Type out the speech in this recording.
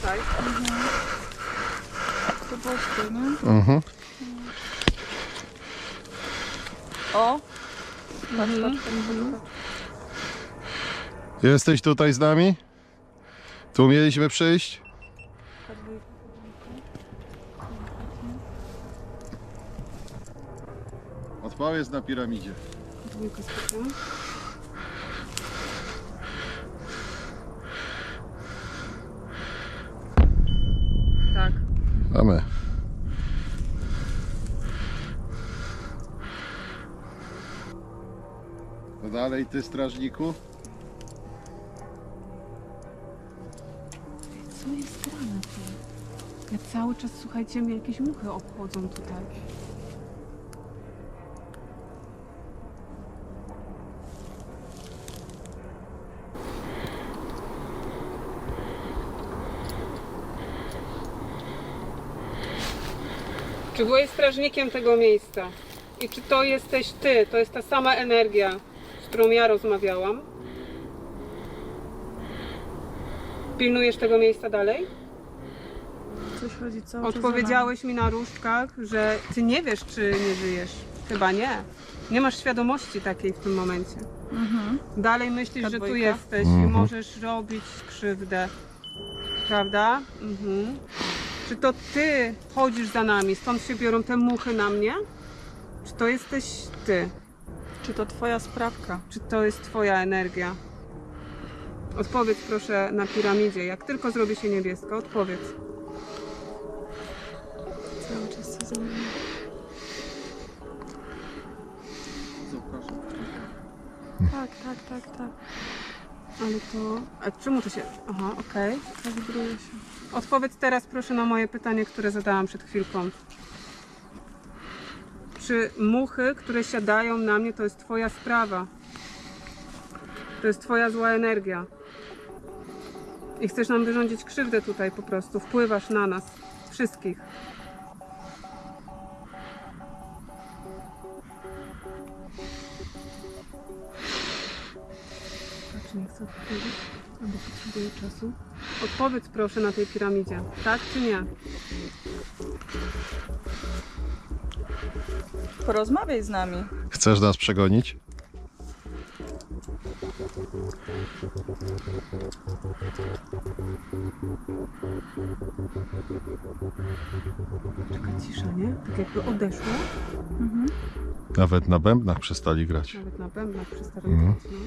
tutaj. To boskie, no. Mhm. O! Patrz. Jesteś tutaj z nami? Tu mieliśmy przyjść? Odpowiedz na piramidzie. Dwójkę Mamy. To dalej ty, strażniku? Co jest grane tu? Ja cały czas, słuchajcie, mnie jakieś muchy obchodzą tutaj. Czy byłeś strażnikiem tego miejsca? I czy to jesteś ty? To jest ta sama energia, z którą ja rozmawiałam? Pilnujesz tego miejsca dalej? Coś chodzi cały czas za Odpowiedziałeś mi na różdżkach, że ty nie wiesz, czy nie żyjesz. Chyba nie. Nie masz świadomości takiej w tym momencie. nami. Mhm. Dalej myślisz, Ta że tu dwójka? jesteś i Mhm. możesz robić krzywdę. Prawda? Mhm. Czy to ty chodzisz za nami, stąd się biorą te muchy na mnie? Czy to jesteś ty? Czy to twoja sprawka? Czy to jest twoja energia? Odpowiedz proszę na piramidzie. Jak tylko zrobi się niebiesko, odpowiedz. Cały czas co za mną. Tak, tak, tak, tak. Ale to... A czemu to się... Aha, okej. Kalibruje się. Odpowiedz teraz proszę na moje pytanie, które zadałam przed chwilką. Czy muchy, które siadają na mnie, to jest Twoja sprawa? To jest Twoja zła energia. I chcesz nam wyrządzić krzywdę tutaj po prostu. Wpływasz na nas. Wszystkich. Patrz, nie chcę odpowiedzieć, albo potrzebuję czasu. Odpowiedz proszę na tej piramidzie. Tak czy nie? Porozmawiaj z nami. Chcesz nas przegonić? Taka cisza, nie? Tak jakby odeszło. Mhm. Nawet na bębnach przestali grać. Nawet na bębnach przestali Mhm. grać, no.